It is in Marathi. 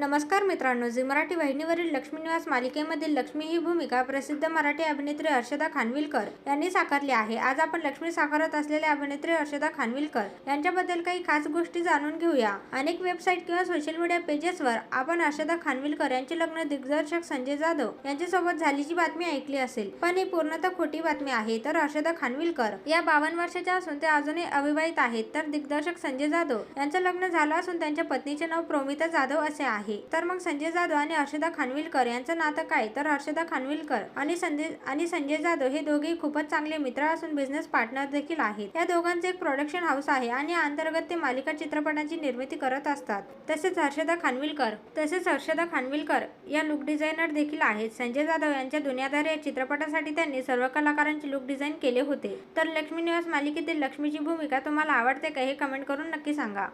नमस्कार मित्रांनो झी मराठी वाहिनीवरील लक्ष्मी निवास मालिकेमधील लक्ष्मी ही भूमिका प्रसिद्ध मराठी अभिनेत्री हर्षदा खानविलकर यांनी साकारली आहे. आज आपण लक्ष्मी साकारत असलेल्या अभिनेत्री हर्षदा खानविलकर यांच्याबद्दल काही खास गोष्टी जाणून घेऊया. अनेक वेबसाईट किंवा सोशल मीडिया पेजेसवर आपण हर्षदा खानविलकर यांचे लग्न दिग्दर्शक संजय जाधव यांच्यासोबत झालीची बातमी ऐकली असेल. पण ही पूर्णतः खोटी बातमी आहे. तर हर्षदा खानविलकर या बावन्न वर्षाच्या असून ते अजूनही अविवाहित आहेत. तर दिग्दर्शक संजय जाधव यांचं लग्न झालं असून त्यांच्या पत्नीचे नाव प्रोमिता जाधव असे आहे. तर मग संजय जाधव आणि हर्षदा खानविलकर यांचं नातं काय? तर हर्षदा खानविलकर आणि संजय आणि संजय जाधव हे दोघेही खूपच चांगले मित्र असून बिझनेस पार्टनर देखील आहेत. या दोघांचे एक प्रोडक्शन हाऊस आहे आणि अंतर्गत ते मालिका चित्रपटांची निर्मिती करत असतात. तसेच हर्षदा खानविलकर तसेच हर्षदा खानविलकर या लुक डिझायनर देखील आहेत. संजय जाधव यांच्या दुनियादार या चित्रपटासाठी त्यांनी सर्व कलाकारांचे लुक डिझाईन केले होते. तर लक्ष्मी निवास मालिकेतील लक्ष्मीची भूमिका तुम्हाला आवडते का हे कमेंट करून नक्की सांगा.